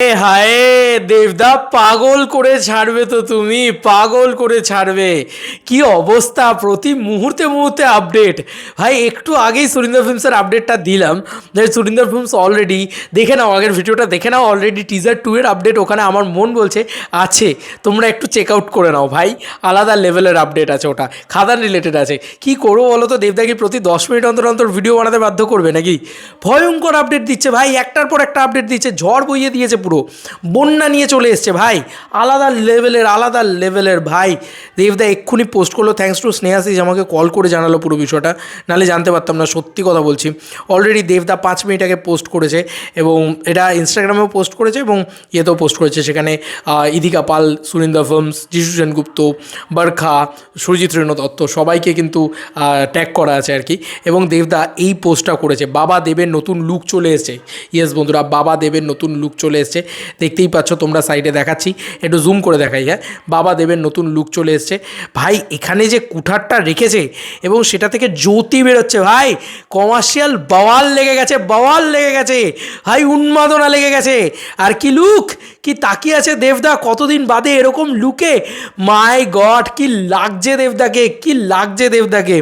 হায়, দেবদা পাগল করে ছাড়বে তো তুমি, পাগল করে ছাড়বে। কি অবস্থা, প্রতি মুহূর্তে মুহূর্তে আপডেট ভাই, একটু আগেই সুরিন্দর ফিল্মসের আপডেটটা দিলাম। সুরিন্দর ফিল্মস অলরেডি দেখে নাও, আগের ভিডিওটা দেখে নাও অলরেডি টিজার টু এর আপডেট ওখানে আমার মন বলছে, আছে। তোমরা একটু চেক আউট করে নাও ভাই, আলাদা লেভেলের আপডেট আছে ওটা, খাদান রিলেটেড আছে। কি করব বলো তো, দেবদা কি প্রতি দশ মিনিট অন্তর অন্তর ভিডিও বানাতে বাধ্য করবে নাকি? ভয়ঙ্কর আপডেট দিচ্ছে ভাই, একটার পর একটা আপডেট দিচ্ছে, ঝড় বইয়ে দিয়েছে পুরো। বন্যা নিয়ে চলে এসছে ভাই। আলাদা লেভেলের আলাদা লেভেলের ভাই। দেবদা এক্ষুনি পোস্ট করল। থ্যাঙ্কস টু স্নেহাসিস আমাকে কল করে জানালো পুরো বিষয়টা। নাহলে জানতে পারতাম না, সত্যি কথা বলছি। অলরেডি দেবদা পাঁচ মিনিট আগে পোস্ট করেছে এবং এটা ইনস্টাগ্রামেও পোস্ট করেছে এবং ইয়েতেও পোস্ট করেছে। সেখানে ইদিকা পাল সুরিন্দর ফিল্মস যিশু সেনগুপ্ত, বরখা, সুরজিৎ রেণু দত্ত, সবাইকে কিন্তু ট্যাগ করা আছে আর কি। এবং দেবদা এই পোস্টটা করেছে। বাবা দেবের নতুন লুক চলে এসেছে। ইয়েস বন্ধুরা, বাবা দেবের নতুন লুক চলে এসেছে। দেখতেই পাচ্ছ তোমরা সাইডে দেখাচ্ছি। একটু জুম করে দেখাই হ্যাঁ। বাবা দেবের নতুন লুক চলে এসছে। ভাই, এখানে যে কুঠারটা রেখেছে এবং সেটা থেকে জ্যোতি বেরোচ্ছে, ভাই। কমার্শিয়াল বাওয়াল লেগে গেছে, বাওয়াল লেগে গেছে। ভাই, উন্মাদনা লেগে গেছে। আর কি লুক কি তাকিয়ে আছে দেবদা? কতদিন বাদে এরকম লুকে? মাই গড, কি লাগছে দেবদাকে, কি লাগছে দেবদাকে।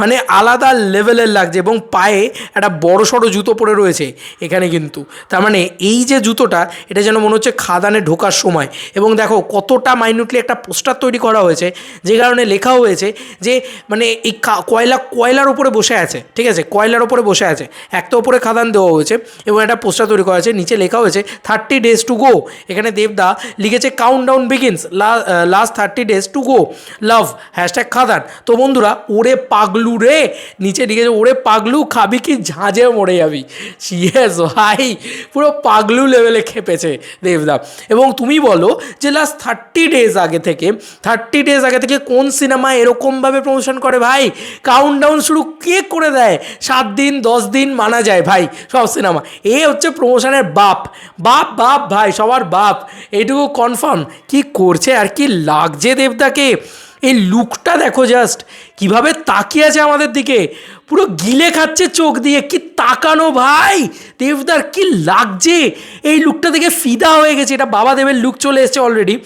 মানে আলাদা লেভেলের লাগছে এবং পায়ে একটা বড় সড়ো জুতো পরে রয়েছে এখানে কিন্তু। তার মানে এই যে জুতোটা, এটা যেন মনে হচ্ছে খাদানে ঢোকার সময়। এবং দেখো কতটা মাইনুটলি একটা পোস্টার তৈরি করা হয়েছে, যে কারণে লেখা হয়েছে যে মানে এই কয়লা, কয়লার উপরে বসে আছে, ঠিক আছে? কয়লার উপরে বসে আছে। এক তো উপরে খাদান দেওয়া হয়েছে এবং একটা পোস্টার তৈরি করা হয়েছে। নিচে লেখা হয়েছে, থার্টি ডেজ টু গো। এখানে দেবদা লিখেছে count down begins last thirty days to go love hashtag Khadaan তো বন্ধুরা, ওরে পাগলু রে! নিচে লিখেছে, ওরে পাগলু, খাবি কি ঝাঁঝে মরে যাবি? ইয়েস ভাই, পুরো পাগলু লেভেলে খেপেছে দেবদা। এবং তুমি বলো যে লাস্ট থার্টি ডেজ আগে থেকে থার্টি ডেজ আগে থেকে কোন সিনেমা এরকমভাবে প্রমোশন করে ভাই? কাউন্ট ডাউন শুরু কে করে দেয়? সাত দিন, দশ দিন মানা যায় ভাই সব সিনেমা এ হচ্ছে প্রমোশনের বাপ। বাপ বাপ, ভাই, সবার বাপ। এইটুকু কনফার্ম কি করছে আর কি লাগছে দেবদাকে এই লুকটা দেখো জাস্ট কীভাবে তাকিয়ে আছে আমাদের দিকে। পুরো গিলে খাচ্ছে চোখ দিয়ে। কি তাকানো ভাই? দেবদার কি লাগছে? এই লুকটা দেখে ফিদা হয়ে গেছে। এটা বাবা দেবের লুক চলে এসছে অলরেডি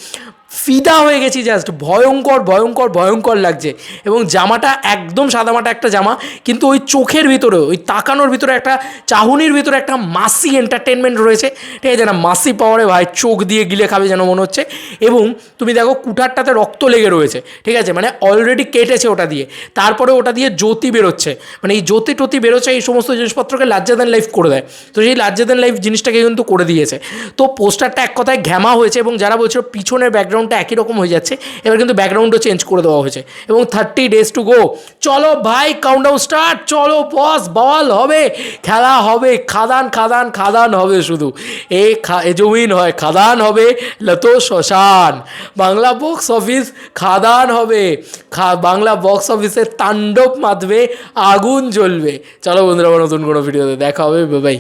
ফিদা হয়ে গেছি জাস্ট ভয়ঙ্কর ভয়ঙ্কর ভয়ঙ্কর লাগছে। এবং জামাটা একদম সাদামাটা একটা জামা, কিন্তু ওই চোখের ভিতরে, ওই তাকানোর ভিতরে একটা, চাহুনির ভিতরে একটা মাসি এন্টারটেনমেন্ট রয়েছে। ঠিক আছে না? মাসি পাওয়ারে ভাই চোখ দিয়ে গিলে খাবে যেন মনে হচ্ছে। এবং তুমি দেখো কুঠারটাতে রক্ত লেগে রয়েছে। ঠিক আছে? মানে অলরেডি কেটেছে ওটা দিয়ে। তারপরে ওটা দিয়ে জ্যোতি বেরোচ্ছে। মানে এই জ্যোতি টতি বেরোচ্ছে, এই সমস্ত জিনিসপত্রকে লাজ্জাদান লাইফ করে দেয়। তো সেই লাজ্জাদান লাইফ জিনিসটাকে কিন্তু করে দিয়েছে। তো পোস্টারটা এক কথায় ঘ্যামা হয়েছে এবং যারা বলছিল পিছনের ব্যাকগ্রাউন্ডটা একই রকম হয়ে যাচ্ছে। এবার কিন্তু ব্যাকগ্রাউন্ডও চেঞ্জ করে দেওয়া হয়েছে। এবং থার্টি ডেজ টু গো চলো ভাই কাউন্টডাউন স্টার্ট চলো বস বল হবে। খেলা হবে। খাদান খাদান খাদান হবে শুধু। এ জমিন হয়, খাদান হবে। লতো শ্মশান। বাংলা বক্স অফিস খাদান হবে। খা, বাংলা বক্স অফিসে তাণ্ডব মাতবে, আগুন জ্বলবে। চলো বন্ধুরা নতুন কোনো ভিডিওতে দেখা হবে। বাই